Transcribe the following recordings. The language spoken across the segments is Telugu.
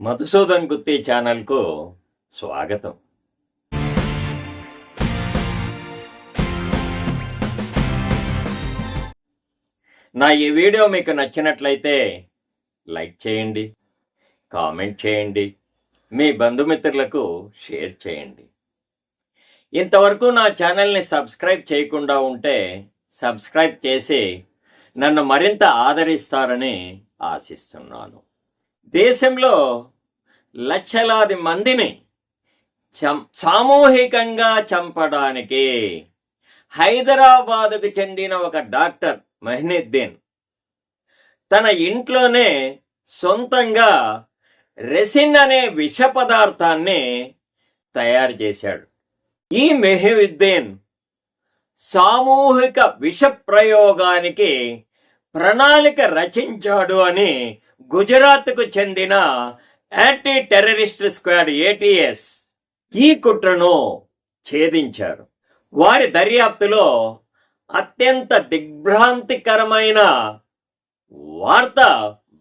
మధుసూదన్ గుత్తి ఛానల్కు స్వాగతం. నా ఈ వీడియో మీకు నచ్చినట్లయితే లైక్ చేయండి కామెంట్ చేయండి మీ బంధుమిత్రులకు షేర్ చేయండి. ఇంతవరకు నా ఛానల్ని సబ్స్క్రైబ్ చేయకుండా ఉంటే సబ్స్క్రైబ్ చేసి నన్ను మరింత ఆదరిస్తారని ఆశిస్తున్నాను. దేశంలో లక్షలాది మందిని చం సామూహికంగా చంపడానికి హైదరాబాదుకు చెందిన ఒక డాక్టర్ మహినుద్దీన్ తన ఇంట్లోనే సొంతంగా రెసిన్ అనే విష పదార్థాన్ని తయారు చేశాడు. ఈ మెహ్యుద్దీన్ సామూహిక విష ప్రయోగానికి ప్రణాళిక రచించాడు అని గుజరాత్కు చెందిన యాంటీ టెర్రరిస్ట్ స్క్వాడ్ ఏటీఎస్ ఈ కుట్రను ఛేదించారు. వారి దర్యాప్తులో అత్యంత దిగ్భ్రాంతికరమైన వార్త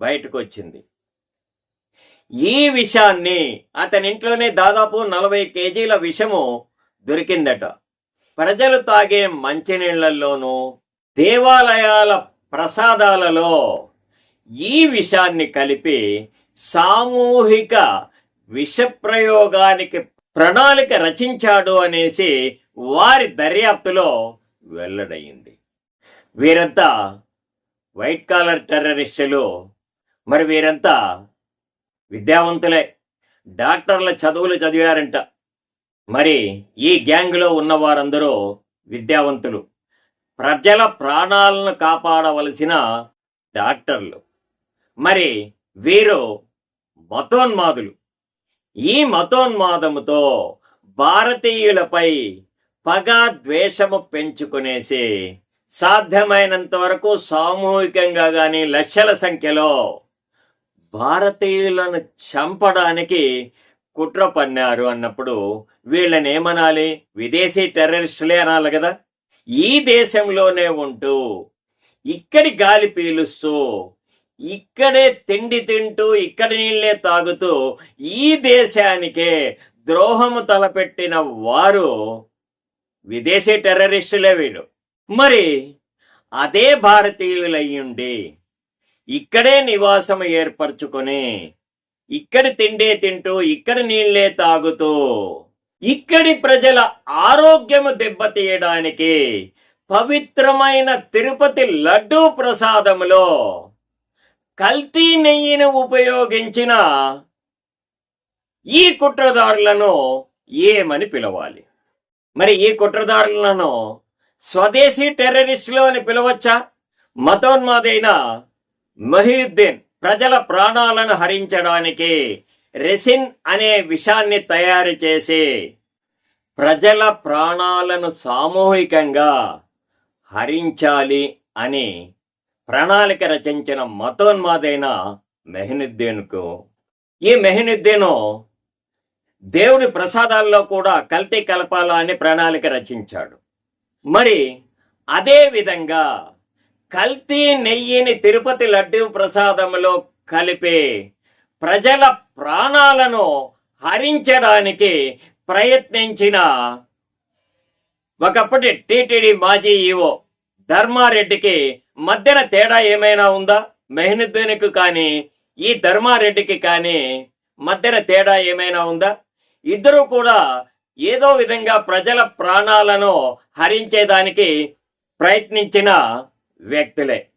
బయటకు వచ్చింది ఈ విషాన్ని అతని ఇంట్లోనే దాదాపు నలభై కేజీల విషము దొరికిందట. ప్రజలు తాగే మంచినీళ్ళలోనూ దేవాలయాల ప్రసాదాలలో ఈ విషాన్ని కలిపి సామూహిక విష ప్రయోగానికి ప్రణాళిక రచించాడు అనేసి వారి దర్యాప్తులో వెల్లడయింది. వీరంతా వైట్ కాలర్ టెర్రరిస్టులు మరి వీరంతా విద్యావంతులే. డాక్టర్ల చదువులు చదివారంట. మరి ఈ గ్యాంగ్లో ఉన్న వారందరూ విద్యావంతులు. ప్రజల ప్రాణాలను కాపాడవలసిన డాక్టర్లు. మరి వీరు మతోన్మాదులు. ఈ మతోన్మాదముతో భారతీయులపై పగ ద్వేషము పెంచుకునేసి సాధ్యమైనంత వరకు సామూహికంగా గాని లక్షల సంఖ్యలో భారతీయులను చంపడానికి కుట్ర పన్నారు అన్నప్పుడు వీళ్ళని ఏమనాలి? విదేశీ టెర్రరిస్టులే అనాలి కదా. ఈ దేశంలోనే ఉంటూ ఇక్కడి గాలి పీలుస్తూ ఇక్కడే తిండి తింటూ ఇక్కడి నీళ్ళే తాగుతూ ఈ దేశానికే ద్రోహము తలపెట్టిన వారు విదేశీ టెర్రరిస్టులే వీళ్ళు. మరి అదే భారతీయులయ్యుండి ఇక్కడే నివాసం ఏర్పరచుకొని ఇక్కడి తిండే తింటూ ఇక్కడి నీళ్ళే తాగుతూ ఇక్కడి ప్రజల ఆరోగ్యము దెబ్బతీయడానికి పవిత్రమైన తిరుపతి లడ్డూ ప్రసాదములో కల్తీ నెయ్యిని ఉపయోగించిన ఈ కుట్రదారులను ఏమని పిలవాలి? మరి ఈ కుట్రదారులను స్వదేశీ టెర్రరిస్టులు అని పిలవచ్చా? మతోన్మాదైన మహీద్దీన్ ప్రజల ప్రాణాలను హరించడానికి రెసిన్ అనే విషాన్ని తయారు చేసి ప్రజల ప్రాణాలను సామూహికంగా హరించాలి అని ప్రణాళిక రచించిన మతోన్మాదైన మెహనుద్దీన్కు. ఈ మెహనుద్దీను దేవుని ప్రసాదాల్లో కూడా కల్తీ కలపాలా అని ప్రణాళిక రచించాడు. మరి అదే విధంగా కల్తీ నెయ్యిని తిరుపతి లడ్డూ ప్రసాదంలో కలిపే ప్రజల ప్రాణాలను హరించడానికి ప్రయత్నించిన ఒకప్పటి టిటిడి మాజీ ఈవో ధర్మారెడ్డికి మధ్యన తేడా ఏమైనా ఉందా? మెహనుద్దీన్కు కానీ ఈ ధర్మారెడ్డికి కానీ మధ్యన తేడా ఏమైనా ఉందా? ఇద్దరు కూడా ఏదో విధంగా ప్రజల ప్రాణాలను హరించేదానికి ప్రయత్నించిన వ్యక్తులే.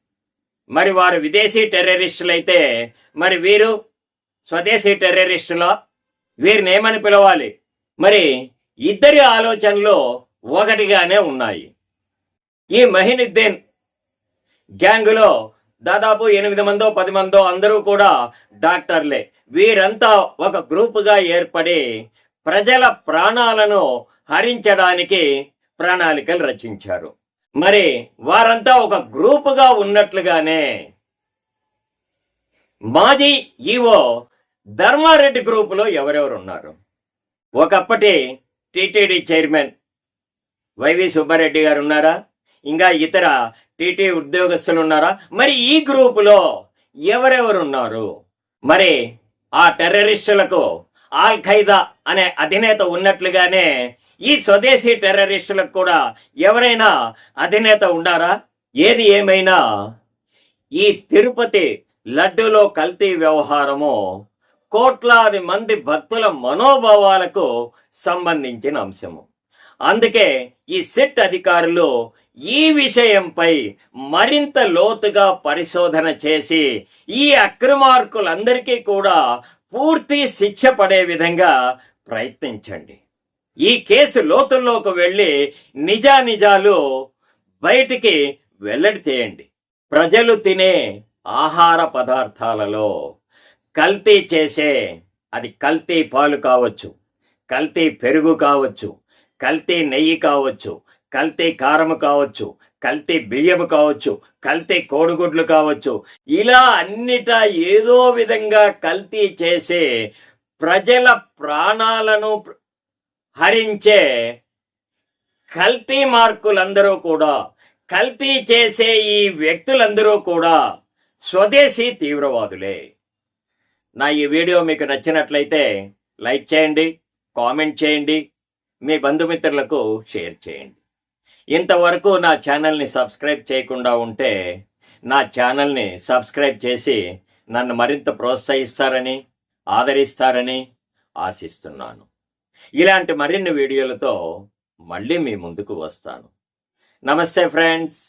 మరి వారు విదేశీ టెర్రరిస్టులైతే మరి వీరు స్వదేశీ టెర్రరిస్టులా? వీరిని ఏమని పిలవాలి? మరి ఇద్దరి ఆలోచనలు ఒకటిగానే ఉన్నాయి. ఈ మహినుద్దీన్ గ్యాంగులో దాదాపు ఎనిమిది మందో పది మందో అందరూ కూడా డాక్టర్లే. వీరంతా ఒక గ్రూపుగా ఏర్పడి ప్రజల ప్రాణాలను హరించడానికి ప్రణాళికలు రచించారు. మరి వారంతా ఒక గ్రూపుగా ఉన్నట్లుగానే మాజీ ఈవో ధర్మారెడ్డి గ్రూపులో ఎవరెవరు ఉన్నారు ఒకప్పటి టిటిడి చైర్మన్ వైవి సుబ్బారెడ్డి గారు ఉన్నారా ఇంకా ఇతర టీటీ ఉద్యోగస్తులు ఉన్నారా? మరి ఈ గ్రూపులో ఎవరెవరు ఉన్నారు మరి ఆ టెర్రరిస్టులకు ఆల్ ఖైదా అనే అధినేత ఉన్నట్లుగానే ఈ స్వదేశీ టెర్రరిస్టులకు కూడా ఎవరైనా అధినేత ఉండారా? ఏది ఏమైనా? ఈ తిరుపతి లడ్డూలో కల్తీ వ్యవహారము కోట్లాది మంది భక్తుల మనోభావాలకు సంబంధించిన అంశము. అందుకే ఈ సిట్ అధికారులు ఈ విషయంపై మరింత లోతుగా పరిశోధన చేసి ఈ అక్రమార్కులందరికీ కూడా పూర్తి శిక్ష పడే విధంగా ప్రయత్నించండి. ఈ కేసు లోతుల్లోకి వెళ్ళి నిజానిజాలు బయటికి వెల్లడి చేయండి. ప్రజలు తినే ఆహార పదార్థాలలో కల్తీ చేసే అది కల్తీ పాలు కావచ్చు కల్తీ పెరుగు కావచ్చు కల్తీ నెయ్యి కావచ్చు కల్తీ కారము కావచ్చు కల్తీ బియ్యము కావచ్చు కల్తీ కోడిగుడ్లు కావచ్చు ఇలా అన్నిటా ఏదో విధంగా కల్తీ చేసే ప్రజల ప్రాణాలను హరించే కల్తీ మార్కులందరూ కూడా కల్తీ చేసే ఈ వ్యక్తులందరూ కూడా స్వదేశీ తీవ్రవాదులే. నా ఈ వీడియో మీకు నచ్చినట్లయితే లైక్ చేయండి కామెంట్ చేయండి మీ బంధుమిత్రులకు షేర్ చేయండి. ఇంతవరకు నా ఛానల్ని సబ్స్క్రైబ్ చేయకుండా ఉంటే నా ఛానల్ని సబ్స్క్రైబ్ చేసి నన్ను మరింత ప్రోత్సహిస్తారని ఆదరిస్తారని ఆశిస్తున్నాను. ఇలాంటి మరిన్ని వీడియోలతో మళ్ళీ మీ ముందుకు వస్తాను. నమస్తే ఫ్రెండ్స్!